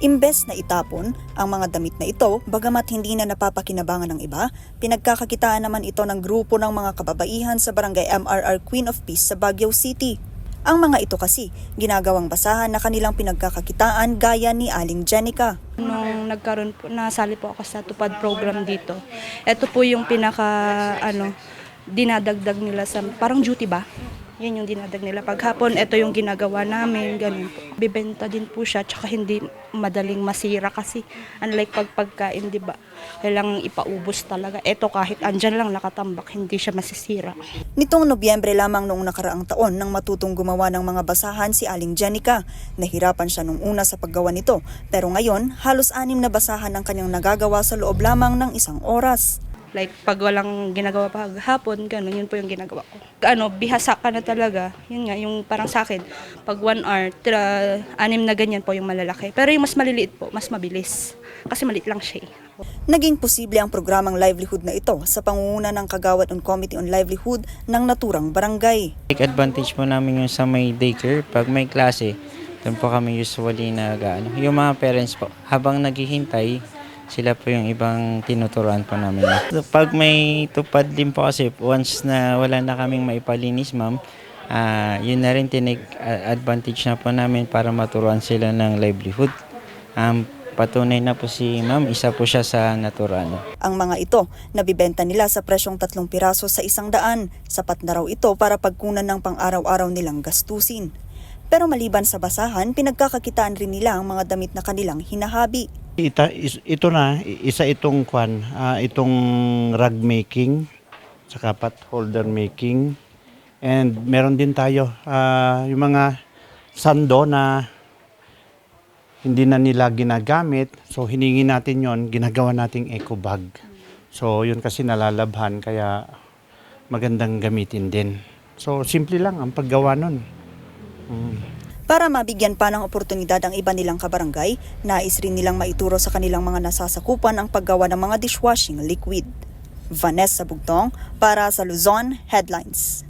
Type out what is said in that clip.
Imbes na itapon ang mga damit na ito, bagamat hindi na napapakinabangan ng iba, pinagkakakitaan naman ito ng grupo ng mga kababaihan sa barangay MRR Queen of Peace sa Baguio City. Ang mga ito kasi, ginagawang basahan na kanilang pinagkakakitaan gaya ni Aling Jenica. Nung nagkaroon po, nasali po ako sa tupad program dito. Ito po yung pinaka, ano, dinadagdag nila sa, parang duty ba? Yun yung dinadag nila. Paghapon, ito yung ginagawa namin, ganun po. Bibenta din po siya, tsaka hindi madaling masira kasi. Unlike pag pagkain, di ba? Kailangang ipaubos talaga. Ito kahit andyan lang nakatambak, hindi siya masisira. Nitong Nobyembre lamang noong nakaraang taon nang matutong gumawa ng mga basahan si Aling Jenica. Nahirapan siya nung una sa paggawa nito, pero ngayon halos anim na basahan ang kanyang nagagawa sa loob lamang ng isang oras. Like, pag walang ginagawa pa hapon, gano'n, yun po yung ginagawa ko. Ano, bihasa ka na talaga. Yun nga, yung parang sa akin, pag one hour, tra, anim na ganyan po yung malalaki. Pero yung mas maliliit po, mas mabilis. Kasi maliit lang siya eh. Naging posible ang programang livelihood na ito sa pangunguna ng Kagawad on Committee on Livelihood ng naturang barangay. Take advantage po namin yung sa may daycare. Pag may klase, doon po kami usually nag ano, Yung mga parents po, habang naghihintay, sila po yung ibang tinuturuan po namin. Pag may tupad din po kasi, once na wala na kaming maipalinis, ma'am, ah yun na rin tinig ah, advantage na po namin para maturuan sila ng livelihood. Um, patunay na po si ma'am, isa po siya sa naturuan. Ang mga ito, nabibenta nila sa presyong tatlong piraso sa isang daan. Sapat na raw ito para pagkunan ng pang-araw-araw nilang gastusin. Pero maliban sa basahan, pinagkakakitaan rin nila ang mga damit na kanilang hinahabi. Ita, is- ito na, isa itong kwan, ah, itong rug making, saka pot holder making. And meron din tayo ah, yung mga sando na hindi na nila ginagamit. So hiningi natin yon ginagawa nating eco bag. So yun kasi nalalabhan kaya magandang gamitin din. So simple lang ang paggawa nun. Mm. Para mabigyan pa ng oportunidad ang iba nilang kabarangay, nais rin nilang maituro sa kanilang mga nasasakupan ang paggawa ng mga dishwashing liquid. Vanessa Bugtong para sa Luzon Headlines.